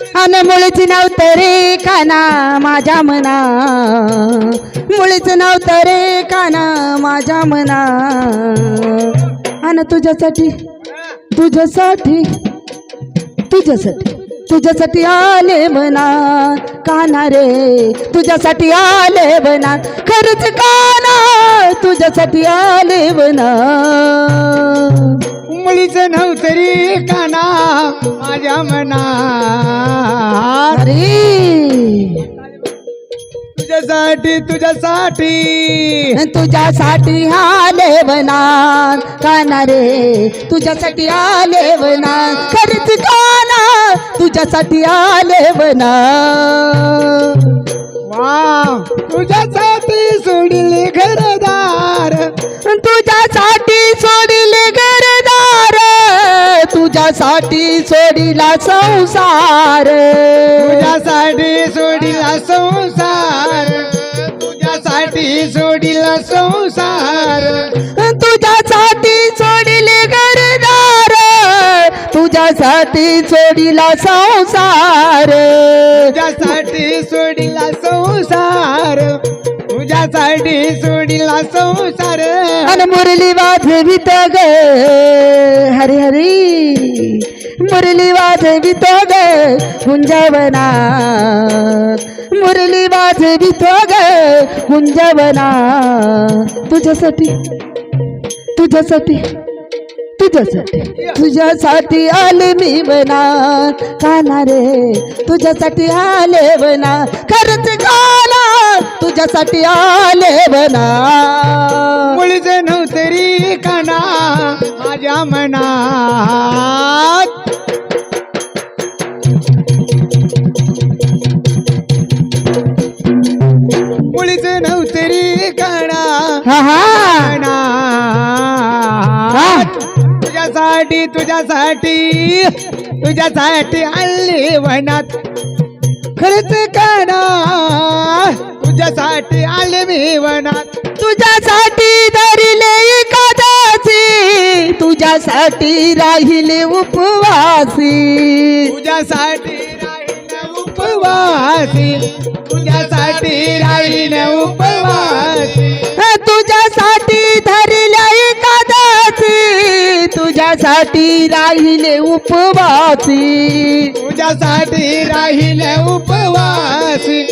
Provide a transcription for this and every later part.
अन मुळीच नव्हतं रे काना माझ्या मना. मुळीच नव्हतं रे काना माझ्या मना. अन तुझ्यासाठी तुझ्यासाठी तुझ्यासाठी तुझ्यासाठी आले म्हणा काना रे तुझ्यासाठी आले म्हणा खरंच काना तुझ्यासाठी आले म्हणा मुळीच नव्हतरी रे माझ्या अरे. तुझ्यासाठी तुझ्यासाठी. तुझ्यासाठी आले बनान काना रे? तुझ्यासाठी आले बनान खरंच काना तुझ्यासाठी आले बना वा तुझ्यासाठी तुझ्यासाठी सोडिला संसार. तुझ्यासाठी सोडिला संसार. तुझ्यासाठी सोडिला संसार. तुझ्यासाठी सोडिले घरदार. तुझ्यासाठी सोडिला संसार. तुझ्यासाठी सोडिला संसार. तुझ्यासाठी सोडिला संसार. अन मुरली वाजवित ग हरी हरी. मुरली वाजवितो ग गुंजवना मुरली वाजवितो ग गुंजवना तुझ्यासाठी तुझ्यासाठी तुझ्यासाठी तुझ्यासाठी आले मी बना काना रे तुझ्यासाठी आले बना खरंच काना तुझ्यासाठी आले बना मुळीच नव्हतरी काना. माझ्या मनात. मुळीच मनात तुझ्यासाठी तुझ्यासाठी तुझ्यासाठी आले वनात. खरंच काना तुझ्यासाठी आले मी वनात. तुझ्यासाठी एकादशी तुझ्यासाठी राहिले उपवासी. तुझ्यासाठी राहीन उपवासी. तुझ्यासाठी राहीन उपवासी. तुझ्यासाठी धरल्या एकादशी. तुझ्यासाठी राहिले उपवासी. तुझ्यासाठी राहीन उपवासी.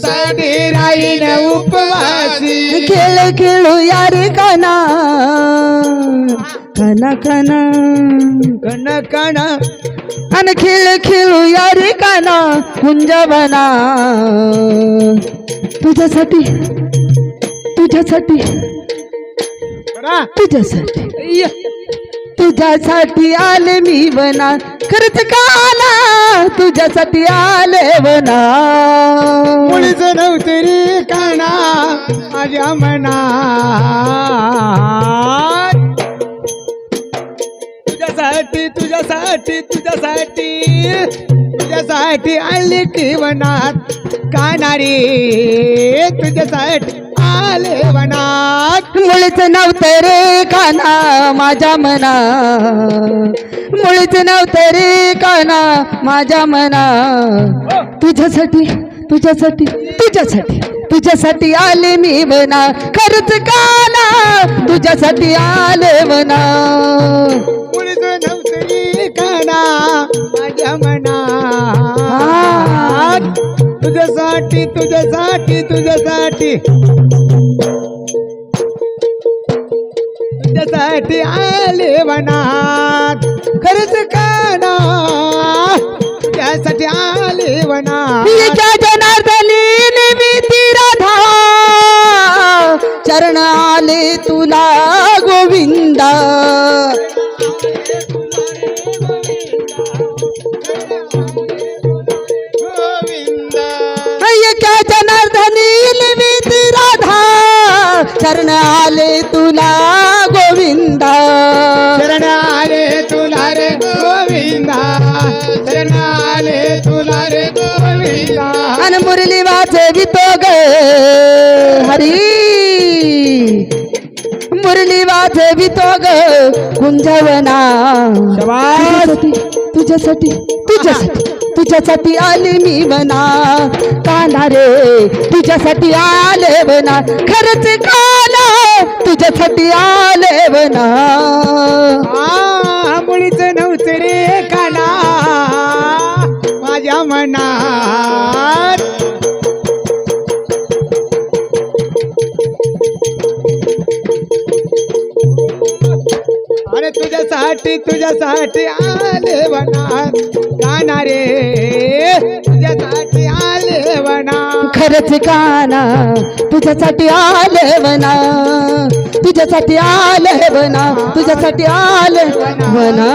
तुझ्यासाठी राहीन उपवासी. खेळ खेळू यार काना. काना काना कण कण. आणि खेळ खेळू यार काना. कुंजवना तुझ्यासाठी तुझ्यासाठी तुझ्यासाठी. तुझ्यासाठी आले मी बना. खरंच काना तुझ्यासाठी आले म्हणा मुळीच नव्हतरी काना माझ्या म्हणा तुझ्यासाठी तुझ्यासाठी तुझ्यासाठी. तुझ्यासाठी आले की वनात कानारी तुझ्यासाठी आले वनात मुळीच नव्हतं रे काना माझ्या मना मुळीच नव्हतं रे काना माझ्या मना तुझ्यासाठी तुझ्यासाठी तुझ्यासाठी तुझ्यासाठी आले मी मना खरंच काना तुझ्यासाठी आले मना मुळीच नव्हतरी काना मनात तुझ्यासाठी तुझ्यासाठी तुझ्यासाठी तुझ्यासाठी आले वनात. खरंच काना. त्यासाठी आले वनात. चरण आले तुला गोविंदा. शरण आले तुला रे गोविंदा. शरण आले तुला रे गोविंदा. अन मुरली वाजवितो ग. हरी. मुरली वाजवितो ग. कुंजवना शबास. तुझ्यासाठी तुझ्यासाठी तुझ्यासाठी आले मी वना काना रे तुझ्यासाठी आले वना खरंच काना तुझ्यासाठी आले वना मुळीच नव्हतं रे का तुझ्यासाठी तुझ्यासाठी आले वनात काना रे तुझ्यासाठी आले वनात खरंच काना तुझ्यासाठी आले वना तुझ्यासाठी आले वना तुझ्यासाठी आले वना